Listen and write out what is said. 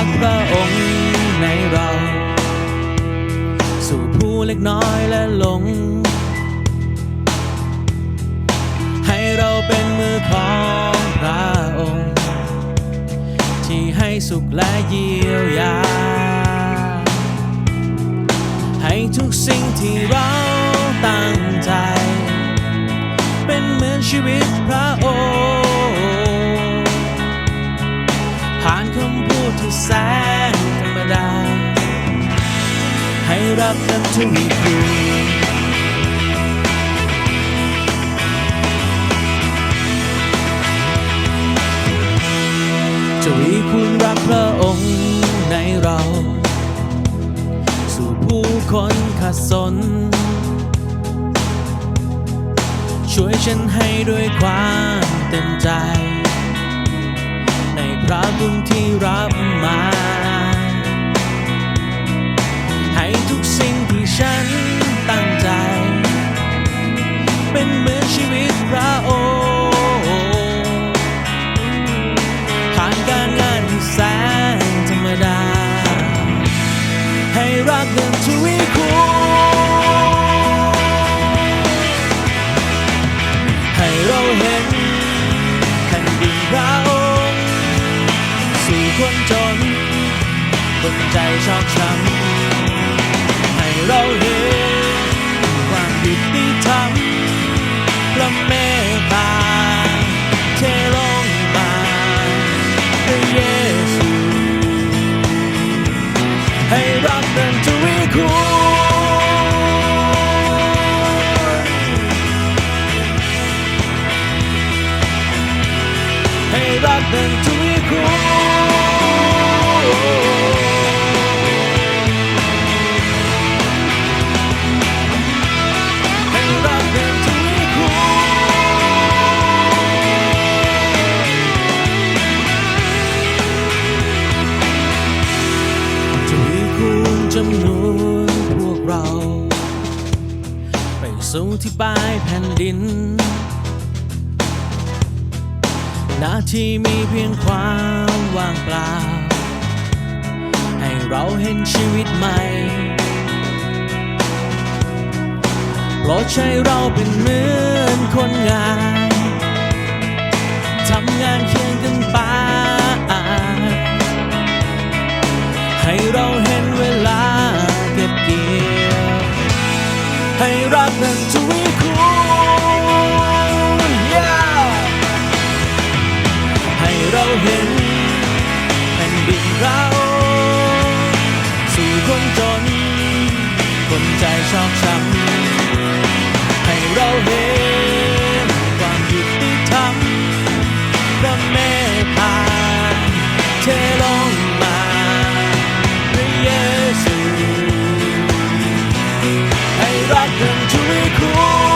ักพระองค์ในเรา สู่ผู้เล็กน้อยและหลง ให้เราเป็นมือของพระองค์ ที่ให้สุขและเยียวยา ให้ทุกสิ่งที่เราตั้งใจ เป็นเหมือนชีวิตพระองค์ แสนธรรมดา ให้รักกันทวีคูณทวีคูณรักพระองค์ในเรา สู่ผู้คนขัดสน ช่วยฉันให้ด้วยความเต็มใจ บุญที่รับมา ให้ทุกสิ่งที่ฉันตั้งใจ เป็นเหมือนชีวิต คนใจชอกช้ำให้เราเห็นความยุติธรรมพระเมตตาเทลงมาพระเยซูให้รักเป็นทวีคูณให้รักเป็นทวีคูณำนวนพวกเรา ไปสู่ที่ปลายแผ่นดิน นาทีมีเพียงความว่างเปล่า ให้เราเห็นชีวิตใหม่โปรดใช้เราเป็นเหมือนคนงานทำงานเคียง รักนั้นทวีคูณ Yeah ให้เราเห็นแผ่นดินเราสู่คนจน คนใจชอกช้ำ ซูใ